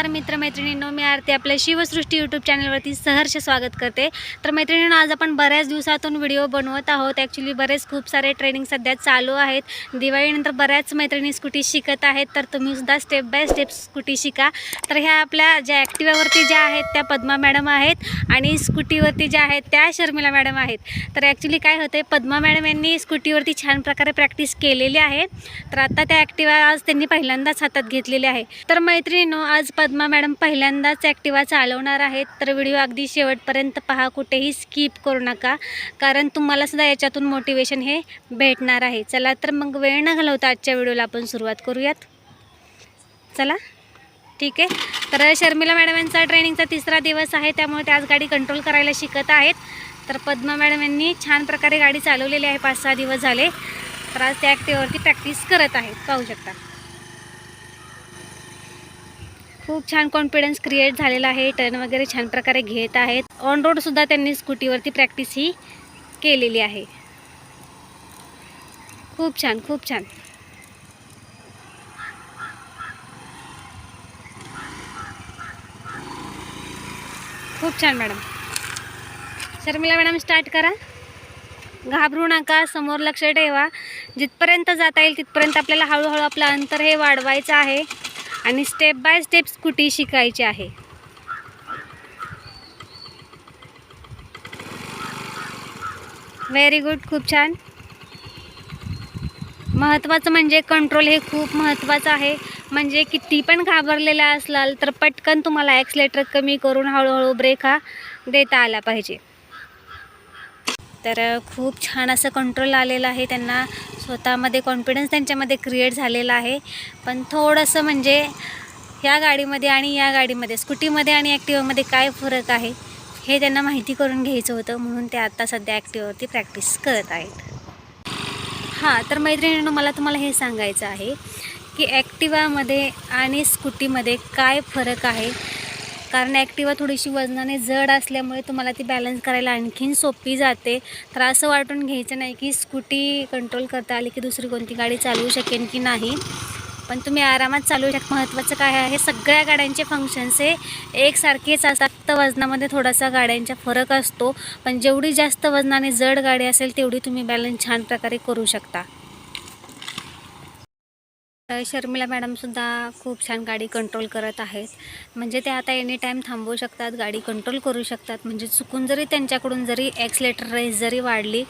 नमस्कार मित्रमैत्रिणींनो. मी आरती आपल्या शिवसृष्टी यूट्यूब चॅनलवरती सहर्ष स्वागत करते. तर मैत्रिणींनो आज आपण बऱ्याच दिवसातून व्हिडिओ बनवत आहोत. ॲक्च्युली बरेच खूप सारे ट्रेनिंग सध्या चालू आहेत. दिवाळीनंतर बऱ्याच मैत्रिणी स्कूटी शिकत आहेत तर तुम्हीसुद्धा स्टेप बाय स्टेप स्कूटी शिका. तर ह्या आपल्या ज्या ॲक्टिव्यावरती ज्या आहेत त्या पद्मा मॅडम आहेत आणि स्कूटीवरती ज्या आहेत त्या शर्मिला मॅडम आहेत. तर ॲक्च्युली काय होतं आहे पद्मा मॅडम यांनी स्कूटीवरती छान प्रकारे प्रॅक्टिस केलेली आहे. तर आता त्या ॲक्टिवा आज त्यांनी पहिल्यांदाच हातात घेतलेली आहे. तर मैत्रिणींनो आज पद्मा पद्मा मॅडम पहिल्यांदाच ॲक्टिवा चालवणार आहेत तर व्हिडिओ अगदी शेवटपर्यंत पहा कुठेही स्किप करू नका. कारण तुम्हाला सुद्धा याच्यातून मोटिवेशन हे भेटणार आहे. चला तर मग वेळ न घालवता आजच्या व्हिडिओला आपण सुरुवात करूयात. चला. ठीक आहे. तर शर्मिला मॅडम यांचा ट्रेनिंगचा तिसरा दिवस आहे त्यामुळे ते आज गाडी कंट्रोल करायला शिकत आहेत. तर पद्मा मॅडम यांनी छान प्रकारे गाडी चालवलेली आहे पाच सहा दिवस झाले. तर आज त्या ॲक्टिवावरती प्रॅक्टिस करत आहेत. पाहू शकता. खूप छान कॉन्फिडन्स क्रिएट झालेला आहे. टर्न वगैरे छान प्रकारे घेत आहेत. ऑन रोडसुद्धा त्यांनी स्कूटीवरती प्रॅक्टिस ही केलेली आहे. खूप छान खूप छान. खूप छान मॅडम शर्मिला मॅडम स्टार्ट करा. घाबरू नका समोर लक्ष ठेवा. जिथपर्यंत जाता येईल तिथपर्यंत आपल्याला हळूहळू आपलं अंतर हे वाढवायचं आहे. आणि स्टेप बाय स्टेप स्कूटी शिकायची आहे. व्हेरी गुड खूप छान. महत्त्वाचं म्हणजे कंट्रोल हे खूप महत्त्वाचं आहे. म्हणजे किती पण घाबरलेला असलाल तर पटकन तुम्हाला ॲक्सलेटर कमी करून हळूहळू ब्रेक हा देता आला पाहिजे. तर खूप छान असं कंट्रोल आलेलं आहे. त्यांना स्वतःमध्ये कॉन्फिडन्स त्यांच्यामध्ये क्रिएट झालेला आहे. पण थोडंसं म्हणजे ह्या गाडीमध्ये आणि या गाडीमध्ये स्कूटीमध्ये आणि ॲक्टिवामध्ये काय फरक आहे हे त्यांना माहिती करून घ्यायचं होतं. म्हणून ते आता सध्या ॲक्टिवावरती प्रॅक्टिस करत आहेत. हां तर मैत्रिणींनो मला तुम्हाला हे सांगायचं आहे की ॲक्टिवामध्ये आणि स्कूटीमध्ये काय फरक आहे? कारण ॲक्टिवा थोडीशी वजनाने जड असल्यामुळे तुम्हाला ती बॅलन्स करायला आणखीन सोपी जाते. तर असं वाटून घ्यायचं नाही की स्कूटी कंट्रोल करता आली की दुसरी कोणती गाडी चालवू शकेन की नाही. पण तुम्ही आरामात चालवू शकता. महत्त्वाचं काय आहे सगळ्या गाड्यांचे फंक्शन्स हे एकसारखेच असतात. तर वजनामध्ये थोडासा गाड्यांचा फरक असतो. पण जेवढी जास्त वजनाने जड गाडी असेल तेवढी तुम्ही बॅलन्स छान प्रकारे करू शकता. शर्मिला मॅडमसुद्धा खूप छान गाडी कंट्रोल करत आहेत. म्हणजे ते आता एनी टाईम थांबवू शकतात गाडी कंट्रोल करू शकतात. म्हणजे चुकून जरी त्यांच्याकडून जरी ॲक्सलेटर रेस जरी वाढली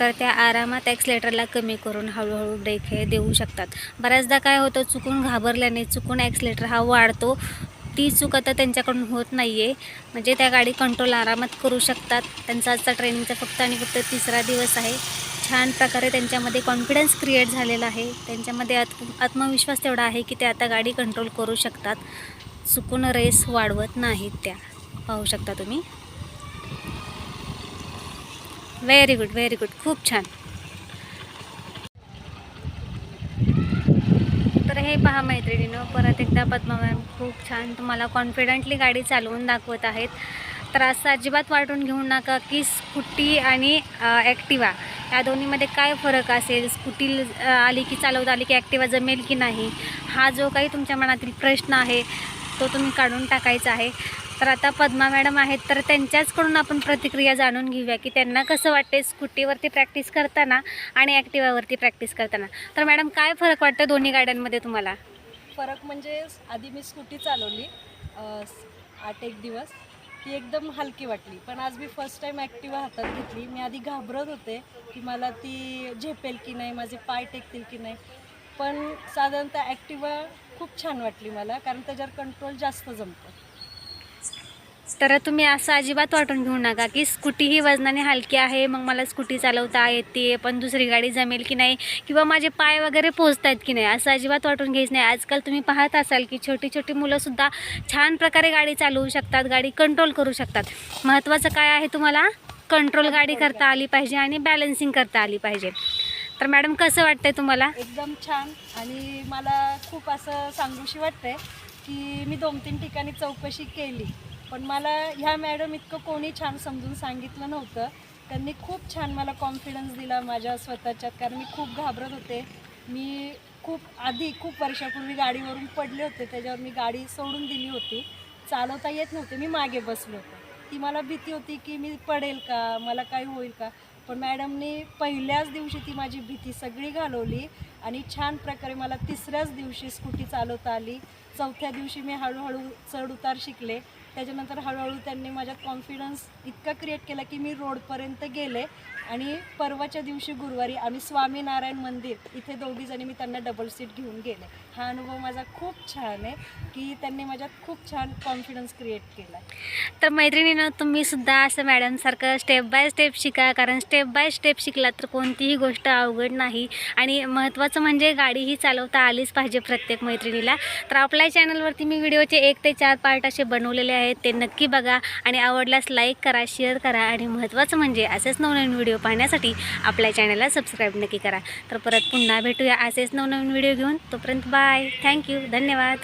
तर त्या आरामात ॲक्सलेटरला कमी करून हळूहळू ब्रेक हे देऊ शकतात. बऱ्याचदा काय होतं चुकून घाबरल्याने चुकून ॲक्सलेटर हा वाढतो. ती चूक आता त्यांच्याकडून होत नाही आहे म्हणजे त्या गाडी कंट्रोल आरामात करू शकतात. त्यांचा आजचा ट्रेनिंगचा फक्त आणि फक्त तिसरा दिवस आहे. छान प्रकारे त्यांच्यामध्ये कॉन्फिडन्स क्रिएट झालेला आहे. त्यांच्यामध्ये आत्म आत्मविश्वास तेवढा आहे की ते आता गाडी कंट्रोल करू शकतात. चुकून रेस वाढवत नाहीत त्या. पाहू शकता तुम्ही. व्हेरी गुड व्हेरी गुड खूप छान. तर हे पहा मैत्रिणीनं परत एकदा पद्मा मॅम खूप छान तुम्हाला कॉन्फिडंटली गाडी चालवून दाखवत आहेत. तर असं अजिबात वाटून घेऊ नका. की स्कूटी आणि ॲक्टिवा या दोन्हीमध्ये काय फरक असेल? स्कूटी आली की चालवता आली की ॲक्टिवा जमेल की नाही? हा जो काही तुमच्या मनातील प्रश्न आहे तो तुम्ही काढून टाकायचा आहे. तर आता पद्मा मॅडम आहेत तर त्यांच्याचकडून आपण प्रतिक्रिया जाणून घेऊया की त्यांना कसं वाटते स्कूटीवरती प्रॅक्टिस करताना आणि ॲक्टिवावरती प्रॅक्टिस करताना. तर मॅडम काय फरक वाटतं दोन्ही गाड्यांमध्ये तुम्हाला? फरक म्हणजे आधी मी स्कूटी चालवली आठ एक दिवस. ती एकदम हलकी वाटली. पण आज मी फर्स्ट टाईम ॲक्टिवा हातात घेतली. मी आधी घाबरत होते की मला ती झेपेल की नाही माझे पाय टेकतील की नाही. पण साधारणतः ॲक्टिवा खूप छान वाटली मला कारण त्याच्यावर कंट्रोल जास्त जमतं. तर तुम्ही असं अजिबात वाटून घेऊ नका की स्कूटी ही वजनाने हलकी आहे मग मला स्कूटी चालवता येते पण दुसरी गाडी जमेल की नाही किंवा माझे पाय वगैरे पोचत आहेत की नाही असं अजिबात वाटून घ्यायचं नाही. आजकाल तुम्ही पाहत असाल की छोटी छोटी मुलंसुद्धा छान प्रकारे गाडी चालवू शकतात गाडी कंट्रोल करू शकतात. महत्त्वाचं काय आहे तुम्हाला? कंट्रोल गाडी करता आली पाहिजे आणि बॅलन्सिंग करता आली पाहिजे. तर मॅडम कसं वाटतंय तुम्हाला? एकदम छान. आणि मला खूप असं सांगूशी वाटतंय की मी दोन तीन ठिकाणी चौकशी केली. पण मला ह्या मॅडम इतकं कोणी छान समजून सांगितलं नव्हतं. त्यांनी खूप छान मला कॉन्फिडन्स दिला माझ्या स्वतःच्यात कारण मी खूप घाबरत होते. मी खूप आधी खूप वर्षापूर्वी गाडीवरून पडले होते त्याच्यावर मी गाडी सोडून दिली होती. चालवता येत नव्हते मी मागे बसले होते. ती मला भीती होती की मी पडेल का मला काय होईल का? पण मॅडमनी पहिल्याच दिवशी ती माझी भीती सगळी घालवली आणि छान प्रकारे मला तिसऱ्याच दिवशी स्कूटी चालवता आली. चौथ्या दिवशी मी हळूहळू चढ उतार शिकले. त्याच्यानंतर हळूहळू त्यांनी माझ्यात कॉन्फिडन्स इतका क्रिएट केला की मी रोडपर्यंत गेले. आणि परवाच्या दिवशी गुरुवारी आम्ही स्वामीनारायण मंदिर इथे दोघीजणी मी त्यांना डबल सीट घेऊन गेले. हा अनुभव माझा खूप छान आहे की त्यांनी माझ्यात खूप छान कॉन्फिडन्स क्रिएट केला. तर मैत्रिणीनं तुम्ही सुद्धा असं मॅडमसारखं स्टेप बाय स्टेप शिका कारण स्टेप बाय स्टेप शिकला तर कोणतीही गोष्ट अवघड नाही. आणि महत्त्वाचं म्हणजे गाडी ही चालवता आलीच पाहिजे प्रत्येक मैत्रिणीला. तर आपल्या चॅनलवरती मी व्हिडिओचे एक ते चार पार्ट असे बनवलेले आहेत. आहेत ते नक्की बघा आणि आवडल्यास लाईक करा शेअर करा आणि महत्त्वाचं म्हणजे असेच नवनवीन व्हिडिओ पाहण्यासाठी आपल्या चॅनलला सबस्क्राईब नक्की करा. तर परत पुन्हा भेटूया असेच नवनवीन व्हिडिओ घेऊन. तोपर्यंत बाय थँक्यू धन्यवाद.